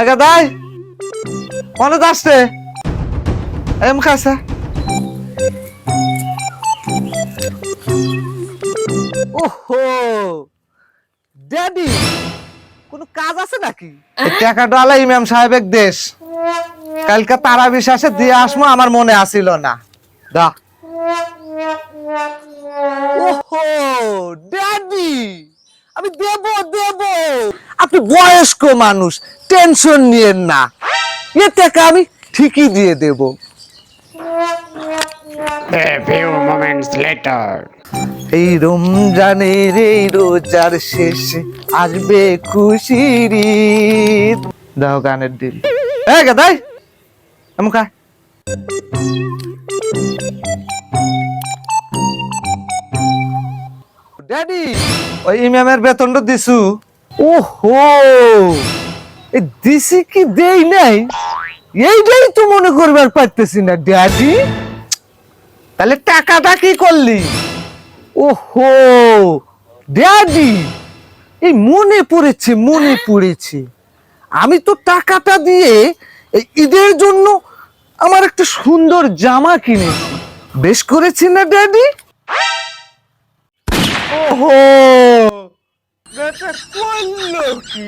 একা দাই আসছে? এম খাইছে ওহো ড্যাডি কোনো কাজ আছে নাকি? টাকাটা আলা ইমাম সাহেবের দেশ। কালকে তারা বিশ্বাসে দিয়ে আসমো আমার মনে আসিল না। দা। ওহো ড্যাডি। আমি দেব দেব। আপনি বয়স্ক মানুষ টেনশন নিয়েন না। এ টাকা আমি ঠিকই দিয়ে দেব। A few moments later. এই রমজানের এই রোজার শেষে আসবে খুশির ঈদ। দাও গানের দিল। এ গাদাই এমন ড্যাডি ওই ইমামের বেতনটা দিছু। ওহো! এ দিছি কি দেই নাই? এইটাই তো মনে করবার পারতেছি না ড্যাডি তাহলে টাকাটা কি করলি? ওহো! ড্যাডি এই মনে পড়েছে মনে পড়েছে। আমি তো টাকাটা দিয়ে এই ঈদের জন্য আমার একটা সুন্দর জামা কিনেছি। বেশ করেছি না ড্যাডি ওহো বেটা করল কি